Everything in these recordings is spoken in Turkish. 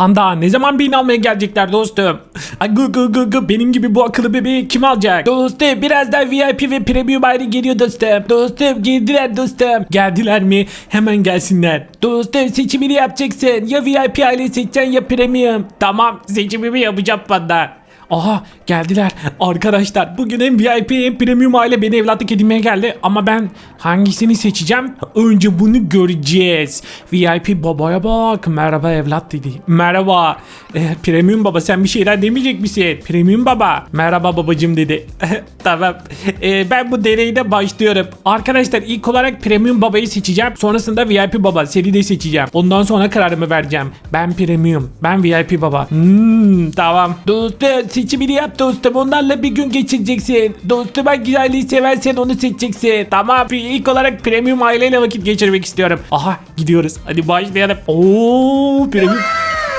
Panda ne zaman beni almaya gelecekler dostum? Ay gı gı gı gı benim gibi bu akıllı bebeği kim alacak? Dostum birazdan VIP ve premium ayrı geliyor dostum. Dostum geldiler dostum. Geldiler mi? Hemen gelsinler. Dostum seçimini yapacaksın. Ya VIP aile seçeceksin ya premium. Tamam seçimimi yapacağım panda. Aha geldiler. Arkadaşlar bugün hem VIP hem premium aile beni evlatlık edinmeye geldi. Ama ben hangisini seçeceğim? Önce bunu göreceğiz. VIP babaya bak. Merhaba evlat dedi. Merhaba. Eh, premium baba sen bir şeyler demeyecek misin? Premium baba. Merhaba babacım dedi. tamam. Eh, ben bu deneyde başlıyorum. Arkadaşlar ilk olarak premium babayı seçeceğim. Sonrasında VIP baba. Seni de seçeceğim. Ondan sonra kararımı vereceğim. Ben premium. Ben VIP baba. Hmm, tamam. Dostum seçimini yap dostum. Onlarla bir gün geçireceksin. Dostum hangi aileyi seversen onu seçeceksin. Tamam. İlk olarak premium aileyle vakit geçirmek istiyorum. Aha gidiyoruz. Hadi başlayalım. Oo premium.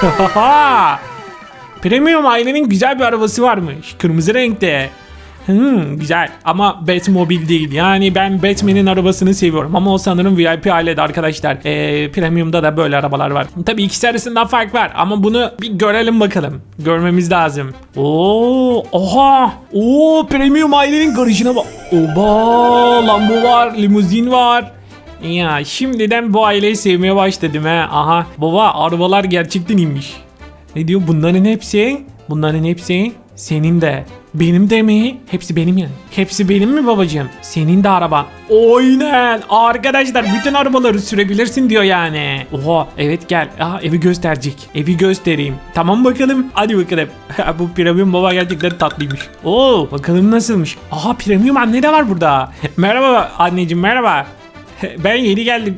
premium ailenin güzel bir arabası varmış. Kırmızı renkte. Hmm, güzel ama Batmobile değil. Yani ben Batman'in arabasını seviyorum ama o sanırım VIP ailede arkadaşlar. Ee, Premium'da da böyle arabalar var. Tabii ikisi arasında fark var ama bunu bir görelim bakalım. Görmemiz lazım. Oo, oha! Oo, Premium ailenin garajına bak. Oba! Lambo var, limuzin var. Ya şimdiden bu aileyi sevmeye başladım he. Aha baba arabalar gerçekten inmiş. Ne diyor bunların hepsi? Bunların hepsi senin de. Benim de mi? Hepsi benim yani. Hepsi benim mi babacığım? Senin de araba. Aynen. Arkadaşlar bütün arabaları sürebilirsin diyor yani. Oha evet gel. Aha evi gösterecek. Evi göstereyim. Tamam bakalım. Hadi bakalım. Bu premium baba gerçekten tatlıymış. Oo bakalım nasılmış. Aha premium anne de var burada. merhaba anneciğim merhaba. Ben yeni geldim.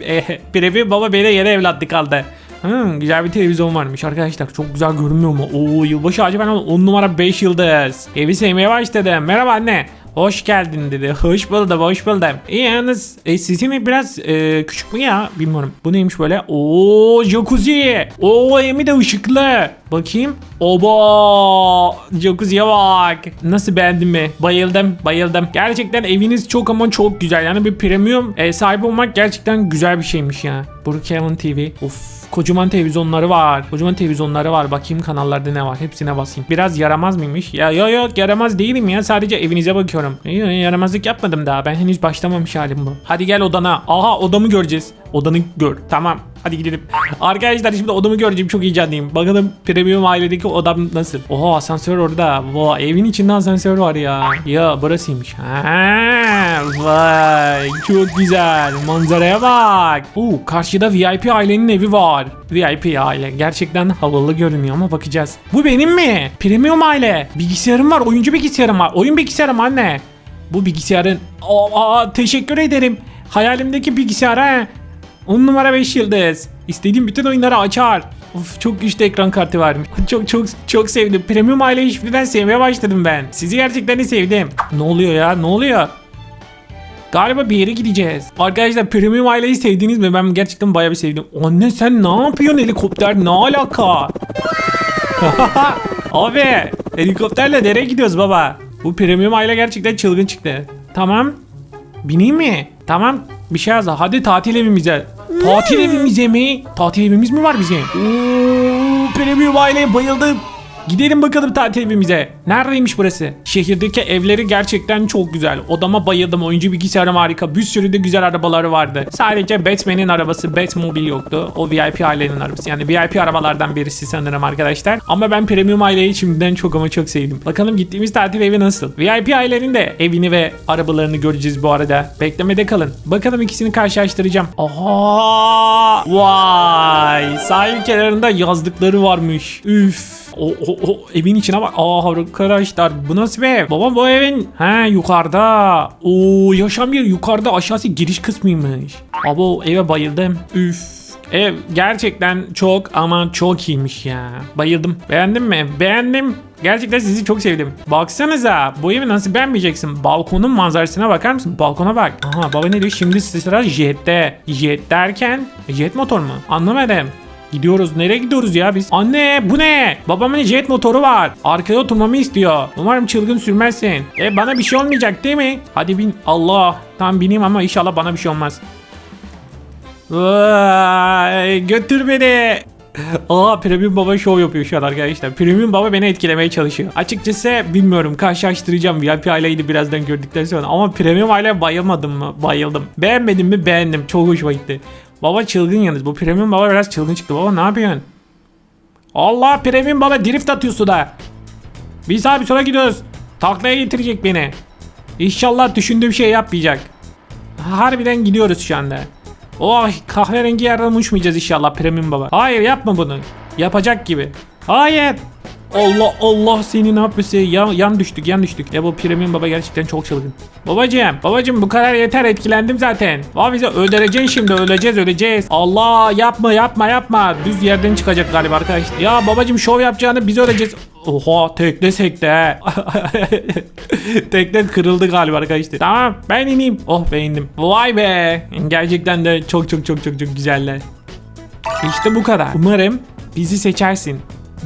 Premium baba beni yeni evlatlık aldı. Hmm, güzel bir televizyon varmış arkadaşlar. Çok güzel görünmüyor mu? Oo yılbaşı ağacı ben 10 numara 5 yıldız. Evi sevmeye başladım. Merhaba anne. Hoş geldin dedi. Hoş buldum, hoş buldum. İyi yalnız e, sizin biraz e, küçük mü ya? Bilmiyorum. Bu neymiş böyle? Oo jacuzzi. Oo evi de ışıklı. Bakayım. Oba! Jacuzziye bak. Nasıl beğendin mi? Bayıldım, bayıldım. Gerçekten eviniz çok ama çok güzel. Yani bir premium e, sahip olmak gerçekten güzel bir şeymiş ya. Brookhaven TV. Of kocaman televizyonları var. Kocaman televizyonları var. Bakayım kanallarda ne var. Hepsine basayım. Biraz yaramaz mıymış? Ya yok yok yaramaz değilim ya. Sadece evinize bakıyorum. Yaramazlık yapmadım daha. Ben henüz başlamamış halim bu. Hadi gel odana. Aha odamı göreceğiz. Odanı gör. Tamam. Hadi gidelim. Arkadaşlar şimdi odamı göreceğim. Çok heyecanlıyım. Bakalım premium ailedeki odam nasıl? Oha asansör orada. Vay evin içinde asansör var ya. Ya burasıymış. Ha, vay çok güzel. Manzaraya bak. Oo, karşıda VIP ailenin evi var. VIP aile. Gerçekten havalı görünüyor ama bakacağız. Bu benim mi? Premium aile. Bilgisayarım var. Oyuncu bilgisayarım var. Oyun bilgisayarım anne. Bu bilgisayarın... Aa, teşekkür ederim. Hayalimdeki bilgisayar ha. 10 numara 5 yıldız. İstediğim bütün oyunları açar. Of çok güçlü ekran kartı varmış. Çok çok çok sevdim. Premium aileyi şimdiden sevmeye başladım ben. Sizi gerçekten de sevdim. Ne oluyor ya? Ne oluyor? Galiba bir yere gideceğiz. Arkadaşlar premium aileyi sevdiniz mi? Ben gerçekten bayağı bir sevdim. Anne sen ne yapıyorsun helikopter? Ne alaka? Abi helikopterle nereye gidiyoruz baba? Bu premium aile gerçekten çılgın çıktı. Tamam. Bineyim mi? Tamam. Bir şey yazdı. Hadi tatil evimize. Tatil evimize mi? Tatil evimiz mi var bizim? Oo, aileye bayıldım. Gidelim bakalım tatil evimize. Neredeymiş burası? Şehirdeki evleri gerçekten çok güzel. Odama bayıldım. Oyuncu bilgisayarım harika. Bir sürü de güzel arabaları vardı. Sadece Batman'in arabası Batmobile yoktu. O VIP ailenin arabası. Yani VIP arabalardan birisi sanırım arkadaşlar. Ama ben premium aileyi şimdiden çok ama çok sevdim. Bakalım gittiğimiz tatil evi nasıl? VIP ailenin de evini ve arabalarını göreceğiz bu arada. Beklemede kalın. Bakalım ikisini karşılaştıracağım. Aha! Vay! Sahil kenarında yazdıkları varmış. Üf! O, o, o evin içine bak. Aa arkadaşlar bu nasıl bir ev? Baba bu evin he yukarıda. Oo yaşam yeri yukarıda aşağısı giriş kısmıymış. Abo eve bayıldım. Üf. Ev gerçekten çok ama çok iyiymiş ya. Bayıldım. Beğendin mi? Beğendim. Gerçekten sizi çok sevdim. Baksanıza bu evi nasıl beğenmeyeceksin? Balkonun manzarasına bakar mısın? Balkona bak. Aha baba ne diyor? Şimdi sıra jette. Jet derken jet motor mu? Anlamadım. Gidiyoruz. Nereye gidiyoruz ya biz? Anne bu ne? Babamın jet motoru var. Arkaya oturmamı istiyor. Umarım çılgın sürmezsin. E bana bir şey olmayacak değil mi? Hadi bin. Allah. Tamam bineyim ama inşallah bana bir şey olmaz. Vay, götür beni. Aa Premium Baba show yapıyor şu an arkadaşlar. Premium Baba beni etkilemeye çalışıyor. Açıkçası bilmiyorum karşılaştıracağım VIP aileyi de birazdan gördükten sonra. Ama Premium aile bayılmadım mı? Bayıldım. Beğenmedim mi? Beğendim. Çok hoşuma gitti. Baba çılgın yalnız. Bu Premium Baba biraz çılgın çıktı. Baba ne yapıyorsun? Allah Premium Baba drift atıyorsun da. Biz abi sonra gidiyoruz. Taklaya getirecek beni. İnşallah düşündüğüm şey yapmayacak. Harbiden gidiyoruz şu anda. Oh kahverengi yerden uçmayacağız inşallah premium baba. Hayır yapma bunu. Yapacak gibi. Hayır. Allah Allah seni ne yapıyorsun? Yan, düştük yan düştük. Ya bu premium baba gerçekten çok çılgın. Babacım babacım bu kadar yeter etkilendim zaten. Vay bize öldüreceksin şimdi öleceğiz öleceğiz. Allah yapma yapma yapma. Düz yerden çıkacak galiba arkadaşlar. Ya babacım şov yapacağını biz öleceğiz. Oha tekne sekte. tekne kırıldı galiba arkadaşlar. Tamam ben ineyim. Oh be indim. Vay be. Gerçekten de çok çok çok çok çok güzeller. İşte bu kadar. Umarım bizi seçersin.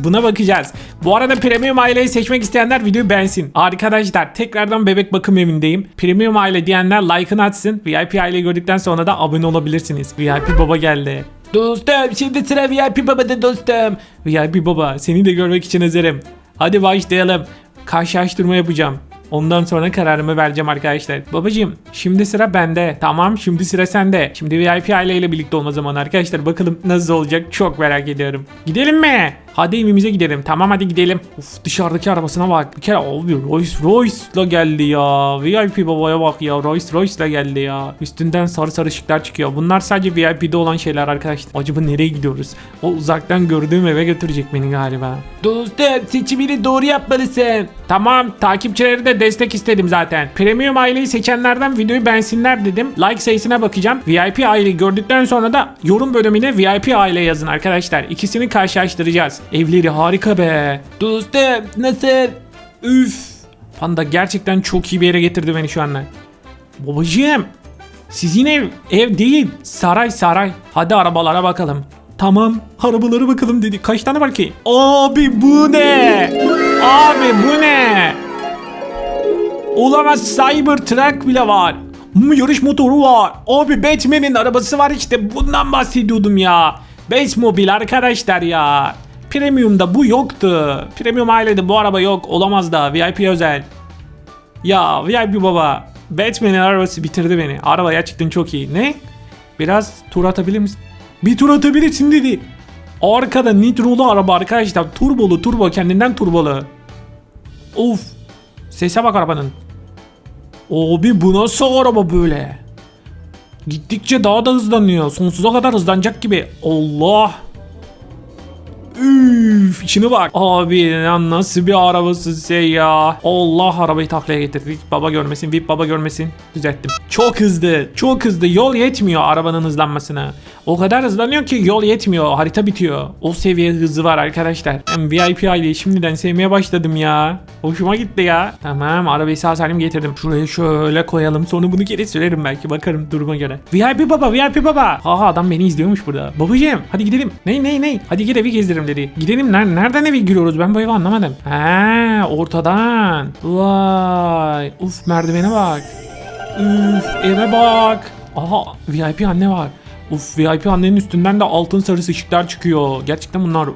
Buna bakacağız. Bu arada premium aileyi seçmek isteyenler videoyu beğensin. Arkadaşlar tekrardan bebek bakım evindeyim. Premium aile diyenler like'ını atsın. VIP aileyi gördükten sonra da abone olabilirsiniz. VIP baba geldi. Dostum şimdi sıra VIP babada dostum. VIP baba seni de görmek için hazırım. Hadi başlayalım. Karşılaştırma yapacağım. Ondan sonra kararımı vereceğim arkadaşlar. Babacım şimdi sıra bende. Tamam şimdi sıra sende. Şimdi VIP aileyle birlikte olma zamanı arkadaşlar. Bakalım nasıl olacak çok merak ediyorum. Gidelim mi? Hadi evimize gidelim. Tamam hadi gidelim. Uf dışarıdaki arabasına bak. Bir kere abi Rolls Royce'la geldi ya. VIP babaya bak ya. Rolls Royce'la geldi ya. Üstünden sarı sarı ışıklar çıkıyor. Bunlar sadece VIP'de olan şeyler arkadaşlar. Acaba nereye gidiyoruz? O uzaktan gördüğüm eve götürecek beni galiba. Dostum seçimini doğru yapmalısın. Tamam takipçileri de destek istedim zaten. Premium aileyi seçenlerden videoyu beğensinler dedim. Like sayısına bakacağım. VIP aileyi gördükten sonra da yorum bölümüne VIP aile yazın arkadaşlar. İkisini karşılaştıracağız. Evleri harika be. Dostum nasıl? Üf. Panda gerçekten çok iyi bir yere getirdi beni şu anda. Babacığım. Sizin ev ev değil. Saray saray. Hadi arabalara bakalım. Tamam. Arabalara bakalım dedi. Kaç tane var ki? Abi bu ne? Abi bu ne? Olamaz Cybertruck bile var. Yarış motoru var. Abi Batman'in arabası var işte bundan bahsediyordum ya. Batmobile arkadaşlar ya. Premium'da bu yoktu. Premium ailede bu araba yok. Olamaz da VIP özel. Ya VIP baba. Batman'in arabası bitirdi beni. Araba gerçekten çok iyi. Ne? Biraz tur atabilir misin? Bir tur atabilirsin dedi. Arkada nitrolu araba arkadaşlar. Turbolu turbo kendinden turbolu. Of. Sese bak arabanın. Abi bu nasıl araba böyle? Gittikçe daha da hızlanıyor. Sonsuza kadar hızlanacak gibi. Allah. Üf, içine bak. Abi ya nasıl bir arabası sen ya. Allah arabayı taklaya getirdik. Baba görmesin, VIP baba görmesin. Düzelttim. Çok hızlı, çok hızlı. Yol yetmiyor arabanın hızlanmasına. O kadar hızlanıyor ki yol yetmiyor. Harita bitiyor. O seviye hızı var arkadaşlar. Ben VIP aileyi şimdiden sevmeye başladım ya. Hoşuma gitti ya. Tamam arabayı sağ salim getirdim. Şuraya şöyle koyalım. Sonra bunu geri sürerim belki. Bakarım duruma göre. VIP baba, VIP baba. Ha adam beni izliyormuş burada. Babacığım hadi gidelim. Ney ney ney. Hadi gel evi gezdiririm dedi. Gidelim. Ner nereden evi giriyoruz? Ben bu evi anlamadım. Ha ortadan. Vay. Uf merdivene bak. Üf eve bak. Aha VIP anne var. Uf VIP annenin üstünden de altın sarısı ışıklar çıkıyor. Gerçekten bunlar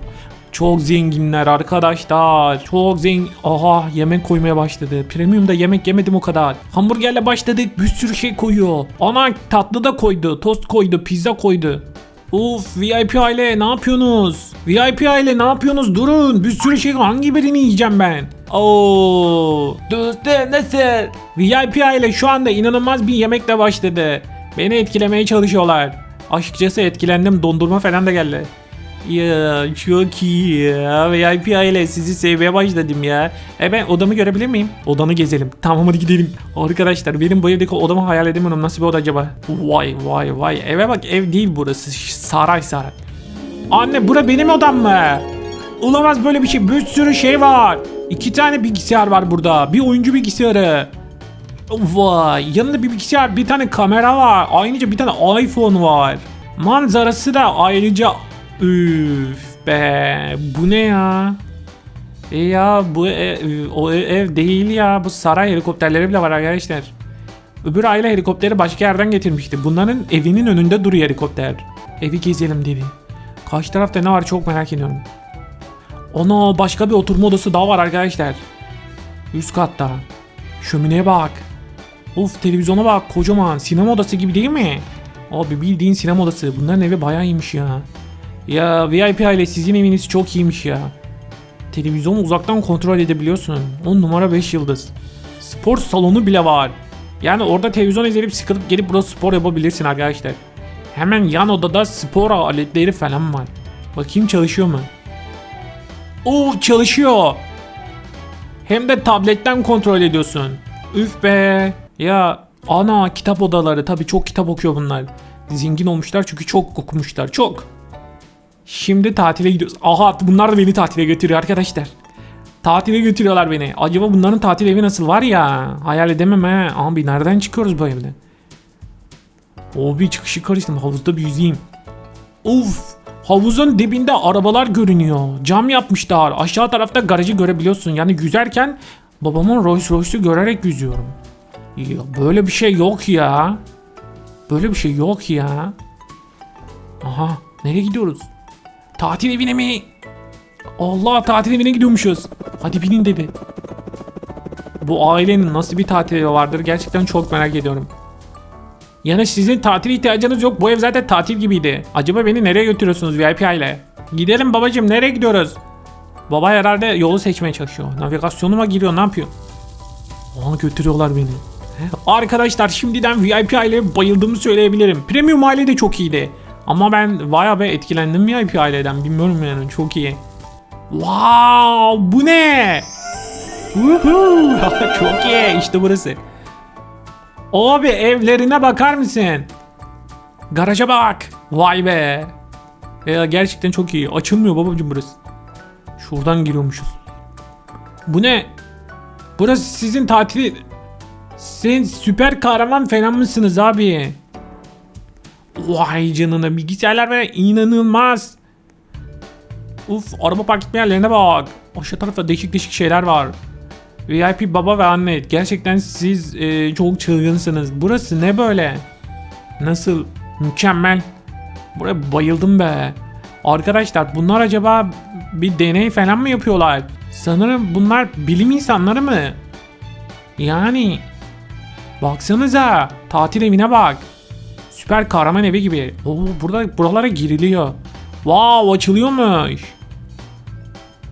çok zenginler arkadaşlar. Çok zengin. Aha yemek koymaya başladı. Premium'da yemek yemedim o kadar. Hamburgerle başladık. Bir sürü şey koyuyor. Ana tatlı da koydu. Tost koydu. Pizza koydu. Uf VIP aile ne yapıyorsunuz? VIP aile ne yapıyorsunuz? Durun. Bir sürü şey hangi birini yiyeceğim ben? Oo. Dostum nasıl? VIP aile şu anda inanılmaz bir yemekle başladı. Beni etkilemeye çalışıyorlar. Açıkçası etkilendim. Dondurma falan da geldi. Ya çok iyi ya. VIP aile sizi sevmeye başladım ya. E ben odamı görebilir miyim? Odanı gezelim. Tamam hadi gidelim. Arkadaşlar benim bu evdeki odamı hayal edemiyorum. Nasıl bir oda acaba? Vay vay vay. Eve bak ev değil burası. Saray saray. Anne bura benim odam mı? Olamaz böyle bir şey. Bir sürü şey var. İki tane bilgisayar var burada. Bir oyuncu bilgisayarı. Vay yanında bir bilgisayar bir tane kamera var. Ayrıca bir tane iPhone var. Manzarası da ayrıca üf be bu ne ya? E ya bu ev, o ev değil ya bu saray helikopterleri bile var arkadaşlar. Öbür aile helikopteri başka yerden getirmişti. Bunların evinin önünde duruyor helikopter. Evi gezelim dedi. Karşı tarafta ne var çok merak ediyorum. Ana başka bir oturma odası daha var arkadaşlar. Üst katta. Şömineye bak. Of televizyona bak kocaman. Sinema odası gibi değil mi? Abi bildiğin sinema odası. Bunların evi bayağı iyiymiş ya. Ya VIP aile sizin eviniz çok iyiymiş ya. Televizyonu uzaktan kontrol edebiliyorsun. 10 numara 5 yıldız. Spor salonu bile var. Yani orada televizyon izleyip sıkılıp gelip burada spor yapabilirsin arkadaşlar. Hemen yan odada spor aletleri falan var. Bakayım çalışıyor mu? Oo çalışıyor. Hem de tabletten kontrol ediyorsun. Üf be. Ya ana kitap odaları tabii çok kitap okuyor bunlar. Zengin olmuşlar çünkü çok okumuşlar çok. Şimdi tatile gidiyoruz. Aha bunlar da beni tatile götürüyor arkadaşlar. Tatile götürüyorlar beni. Acaba bunların tatil evi nasıl var ya? Hayal edemem he. Abi nereden çıkıyoruz bu evde? O bir çıkışı karıştım. Havuzda bir yüzeyim. Uf. Havuzun dibinde arabalar görünüyor. Cam yapmışlar. Aşağı tarafta garajı görebiliyorsun. Yani yüzerken babamın Rolls Royce'u görerek yüzüyorum. Ya böyle bir şey yok ya. Böyle bir şey yok ya. Aha nereye gidiyoruz? Tatil evine mi? Allah tatil evine gidiyormuşuz. Hadi binin dedi. Bu ailenin nasıl bir tatil evi vardır gerçekten çok merak ediyorum. Yani sizin tatil ihtiyacınız yok. Bu ev zaten tatil gibiydi. Acaba beni nereye götürüyorsunuz VIP aile? Gidelim babacım nereye gidiyoruz? Baba herhalde yolu seçmeye çalışıyor. Navigasyonuma giriyor ne yapıyor? Aa götürüyorlar beni. Arkadaşlar şimdiden VIP aileye bayıldığımı söyleyebilirim. Premium aile de çok iyiydi. Ama ben bayağı bir etkilendim VIP aileden. Bilmiyorum yani çok iyi. Wow bu ne? Çok iyi işte burası. Abi evlerine bakar mısın? Garaja bak. Vay be. Ya gerçekten çok iyi. Açılmıyor babacım burası. Şuradan giriyormuşuz. Bu ne? Burası sizin tatil... Sen süper kahraman falan mısınız abi? Vay canına bilgisayarlar ve inanılmaz. Uf araba park etme yerlerine bak. Aşağı tarafta değişik değişik şeyler var. VIP baba ve anne gerçekten siz e, çok çılgınsınız. Burası ne böyle? Nasıl? Mükemmel. Buraya bayıldım be. Arkadaşlar bunlar acaba bir deney falan mı yapıyorlar? Sanırım bunlar bilim insanları mı? Yani baksanıza tatil evine bak. Süper kahraman evi gibi. Oo, burada buralara giriliyor. Wow açılıyormuş.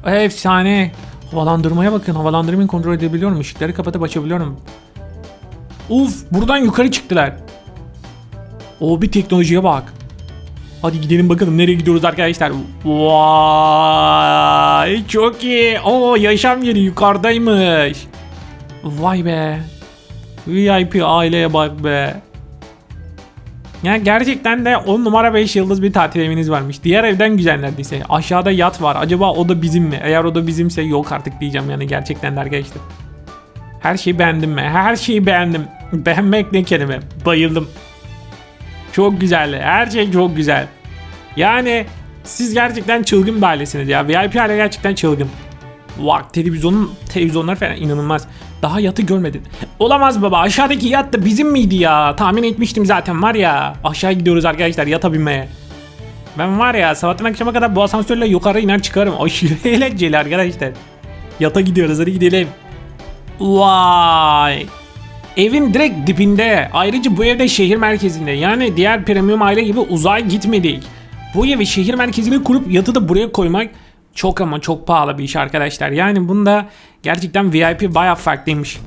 Efsane. Havalandırmaya bakın. Havalandırmayı kontrol edebiliyorum. Işıkları kapatıp açabiliyorum. Uf buradan yukarı çıktılar. O bir teknolojiye bak. Hadi gidelim bakalım nereye gidiyoruz arkadaşlar. Vay çok iyi. Oo yaşam yeri yukarıdaymış. Vay be. VIP aileye bak be. Yani gerçekten de 10 numara 5 yıldız bir tatil eviniz varmış. Diğer evden güzel neredeyse. Aşağıda yat var. Acaba o da bizim mi? Eğer o da bizimse yok artık diyeceğim yani gerçekten de arkadaşlar. Her şeyi beğendim mi? Her şeyi beğendim. Beğenmek ne kelime? Bayıldım. Çok güzel. Her şey çok güzel. Yani siz gerçekten çılgın bir ailesiniz ya. VIP aile gerçekten çılgın. Bak televizyonun televizyonlar falan inanılmaz. Daha yatı görmedin. Olamaz baba aşağıdaki yat da bizim miydi ya? Tahmin etmiştim zaten var ya. Aşağı gidiyoruz arkadaşlar yata binmeye. Ben var ya sabahtan akşama kadar bu asansörle yukarı iner çıkarım. Aşırı eğlenceli arkadaşlar. Yata gidiyoruz hadi gidelim. Vay. Evin direkt dibinde. Ayrıca bu evde şehir merkezinde. Yani diğer premium aile gibi uzay gitmedik. Bu evi şehir merkezine kurup yatı da buraya koymak çok ama çok pahalı bir iş arkadaşlar. Yani bunda gerçekten VIP bayağı farklıymış.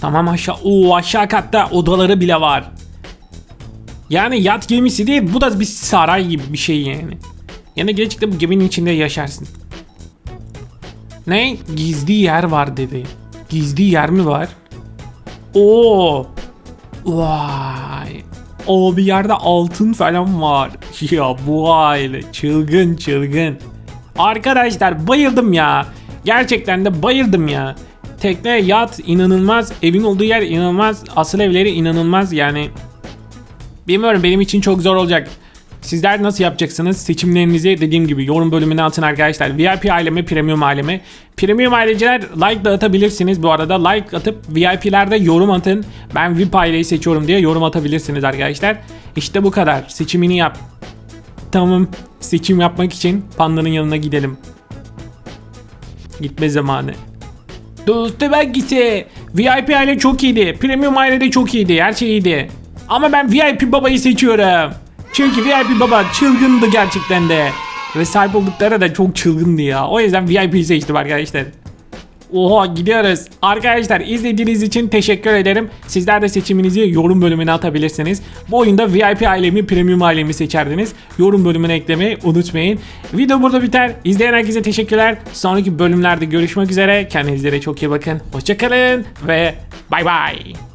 Tamam aşağı, o aşağı katta odaları bile var. Yani yat gemisi değil bu da bir saray gibi bir şey yani. Yani gerçekten bu geminin içinde yaşarsın. Ne? Gizli yer var dedi. Gizli yer mi var? Oo. Vay. O bir yerde altın falan var. Ya bu aile çılgın çılgın. Arkadaşlar bayıldım ya. Gerçekten de bayıldım ya. Tekne, yat inanılmaz. Evin olduğu yer inanılmaz. Asıl evleri inanılmaz yani. Bilmiyorum benim için çok zor olacak. Sizler nasıl yapacaksınız? Seçimlerinizi dediğim gibi yorum bölümüne atın arkadaşlar. VIP ailemi, premium ailemi. Premium aileciler like da atabilirsiniz. Bu arada like atıp VIP'lerde yorum atın. Ben VIP aileyi seçiyorum diye yorum atabilirsiniz arkadaşlar. İşte bu kadar. Seçimini yap. Tamam. Seçim yapmak için pandanın yanına gidelim. Gitme zamanı. Dostu belgisi. VIP aile çok iyiydi. Premium aile de çok iyiydi. Her şey iyiydi. Ama ben VIP babayı seçiyorum. Çünkü VIP baba çılgındı gerçekten de. Ve sahip oldukları da çok çılgındı ya. O yüzden VIP'yi seçtim arkadaşlar. Oha gidiyoruz. Arkadaşlar izlediğiniz için teşekkür ederim. Sizler de seçiminizi yorum bölümüne atabilirsiniz. Bu oyunda VIP ailemi, premium ailemi seçerdiniz. Yorum bölümüne eklemeyi unutmayın. Video burada biter. İzleyen herkese teşekkürler. Sonraki bölümlerde görüşmek üzere. Kendinize çok iyi bakın. Hoşçakalın ve bay bay.